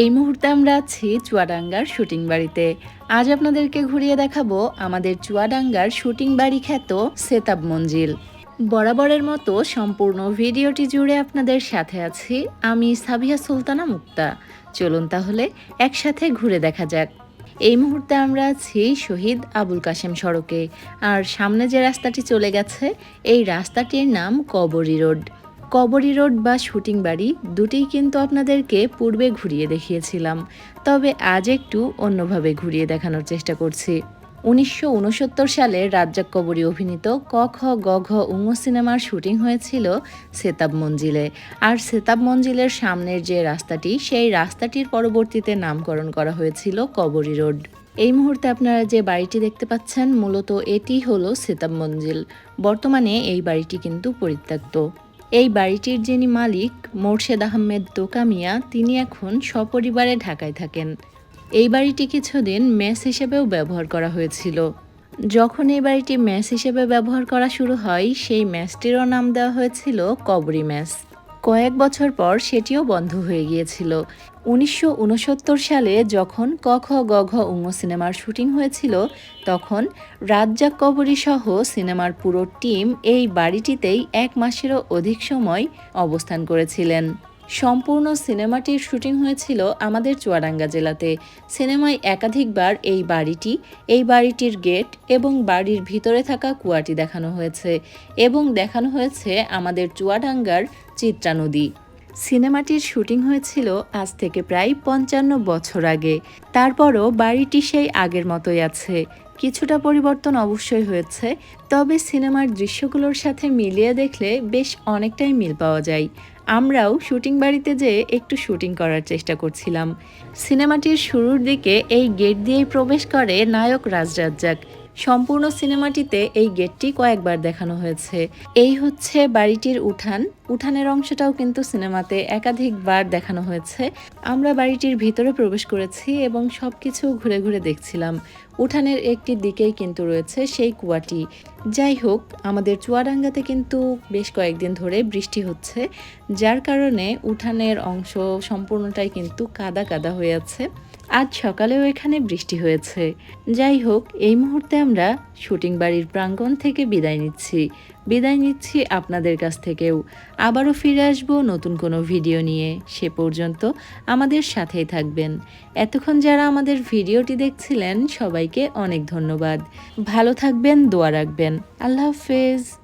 এই মুহূর্তে আমরা আছি চুয়াডাঙ্গার শুটিং বাড়িতে। আজ আপনাদেরকে ঘুরিয়ে দেখাবো আমাদের চুয়াডাঙ্গার শুটিং বাড়ি খ্যাত সেতাব মঞ্জিল। বরাবরের মতো সম্পূর্ণ ভিডিওটি জুড়ে আপনাদের সাথে আছি আমি সাবিয়া সুলতানা মুক্তা। চলুন তাহলে একসাথে ঘুরে দেখা যাক। এই মুহূর্তে আমরা আছি শহীদ আবুল কাশেম সড়কে। আর সামনে যে রাস্তাটি চলে গেছে, এই রাস্তাটির নাম কবরী রোড। কবরী রোড বা শুটিং বাড়ি দুটিই কিন্তু আপনাদেরকে পূর্বে ঘুরিয়ে দেখিয়েছিলাম। তবে আজ একটু অন্যভাবে ঘুরিয়ে দেখানোর চেষ্টা করছি। উনিশশো উনসত্তর সালে রাজ্জাক কবরী অভিনীত ক খ গ ঘ উঙ্গ সিনেমার শুটিং হয়েছিল সেতাব মঞ্জিলে। আর সেতাব মঞ্জিলের সামনের যে রাস্তাটি, সেই রাস্তাটির পরবর্তীতে নামকরণ করা হয়েছিল কবরী রোড। এই মুহূর্তে আপনারা যে বাড়িটি দেখতে পাচ্ছেন, মূলত এটি হলো সেতাব মঞ্জিল। বর্তমানে এই বাড়িটি কিন্তু পরিত্যক্ত। এই বাড়িটির যিনি মালিক, মোর্শেদ আহমেদ দোকামিয়া, তিনি এখন সপরিবারে ঢাকায় থাকেন। এই বাড়িটি কিছুদিন মেস হিসেবেও ব্যবহার করা হয়েছিল। যখন এই বাড়িটি মেস হিসেবে ব্যবহার করা শুরু হয়, সেই ম্যাচটিরও নাম দেওয়া হয়েছিল কবরি ম্যাচ কয়েক বছর পর সেটিও বন্ধ হয়ে গিয়েছিল। উনিশশো উনসত্তর সালে যখন কখ গঘ উঙ্গ সিনেমার শুটিং হয়েছিল, তখন রাজ্জাক কবরী সহ সিনেমার পুরো টিম এই বাড়িটিতেই এক মাসেরও অধিক সময় অবস্থান করেছিলেন। সম্পূর্ণ সিনেমাটির শুটিং হয়েছিল আমাদের চুয়াডাঙ্গা জেলাতে। সিনেমায় একাধিকবার এই বাড়িটি, এই বাড়িটির গেট এবং বাড়ির ভিতরে থাকা কুয়াটি দেখানো হয়েছে এবং দেখানো হয়েছে আমাদের চুয়াডাঙ্গার চিত্রা নদী। সিনেমাটির শুটিং হয়েছিল আজ থেকে প্রায় পঞ্চান্ন বছর আগে। তারপরও বাড়িটি সেই আগের মতোই আছে। কিছুটা পরিবর্তন অবশ্যই হয়েছে, তবে সিনেমার দৃশ্যগুলোর সাথে মিলিয়ে দেখলে বেশ অনেকটাই মিল পাওয়া যায়। আমরাও শুটিং বাড়িতে যেয়ে একটু শুটিং করার চেষ্টা করছিলাম। সিনেমাটির শুরুর দিকে এই গেট দিয়েই প্রবেশ করে নায়ক রাজ রাজ্জাক সম্পূর্ণ সিনেমাটিতে এই গেটটি কয়েকবার দেখানো হয়েছে। এই হচ্ছে বাড়িটির উঠান। উঠানের অংশটাও কিন্তু সিনেমাতে একাধিকবার দেখানো হয়েছে। আমরা বাড়িটির ভিতরে প্রবেশ করেছি এবং সব কিছু ঘুরে ঘুরে দেখছিলাম। উঠানের একটি দিকেই কিন্তু রয়েছে সেই কুয়াটি। যাই হোক, আমাদের চুয়াডাঙ্গাতে কিন্তু বেশ কয়েকদিন ধরে বৃষ্টি হচ্ছে, যার কারণে উঠানের অংশ সম্পূর্ণটাই কিন্তু কাদা কাদা হয়ে আছে। আজ সকালেও এখানে বৃষ্টি হয়েছে। যাই হোক, এই মুহূর্তে আমরা শুটিং বাড়ির প্রাঙ্গণ থেকে বিদায় নিচ্ছি। বিদায় নিচ্ছি আপনাদের কাছ থেকেও। আবারও ফিরে আসব নতুন কোনো ভিডিও নিয়ে। সে পর্যন্ত আমাদের সাথেই থাকবেন। এতক্ষণ যারা আমাদের ভিডিওটি দেখছিলেন, সবাইকে অনেক ধন্যবাদ। ভালো থাকবেন, দোয়া রাখবেন। আল্লাহ হাফেজ।